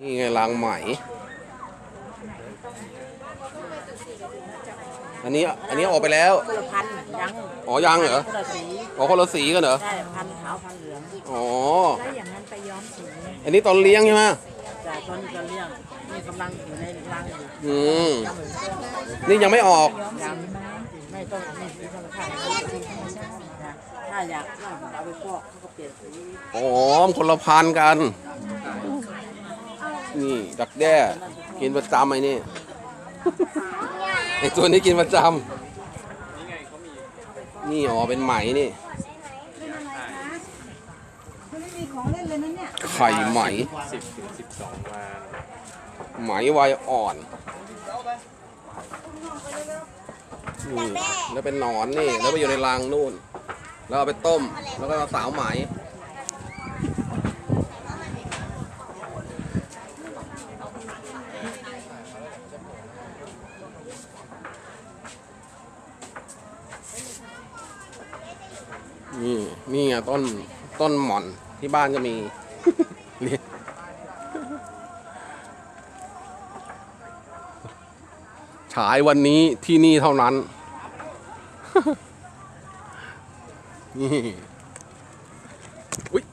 นี่ไงรางไหม อันนี้อันนี้ออกไปแล้ว คนละพันยังอ๋อยังเหรอ คนละสีอ๋อคนละสีกันเหรอ ได้พันขาวพันเหลืองอ๋อ แล้วอย่างนั้นไปย้อมสีอันนี้ตอนเลี้ยงใช่ไหมจากตอนนี้ก็เลี้ยงนี่กำลังอยู่ในรังอยู่อืม นี่ยังไม่ออก ยังไม่ต้องมีสีธรรมชาตินะถ้าอยากเอาไปฟอกเขาก็เปลี่ยนสี อ๋อมันคนละพันกันนี่ ดักแด้ กินประจำไอ้นี่ไอ้ตัวนี้กินประจำนี่อ๋อเป็นไหมนี่ไม่มีของเล่นเลยนะเนี่ยไข่ไหมสิบถึงสิบสองวันไหมวัยอ่อนนี่แล้วเป็นหนอนนี่ แล้วไปอยู่ในรังนู่น แล้วเอาไปต้ม แล้วก็มาสาวไหม นี่นี่ไงต้นต้นหม่อนที่บ้านก็มีเฉายวันนี้ที่นี่เท่านั้น นี่อุ๊ย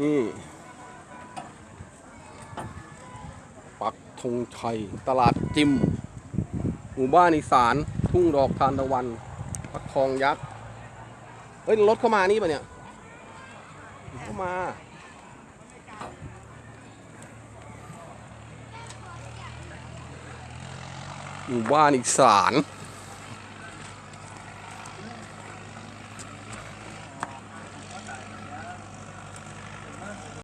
นี่ปักธงชัย ตลาดจิม หมู่บ้านอีสานทุ่งดอกทานตะวันปักทองยักษ์เฮ้ยรถเข้ามานี่ปะเนี่ยเข้ามาหมู่บ้านอีสาน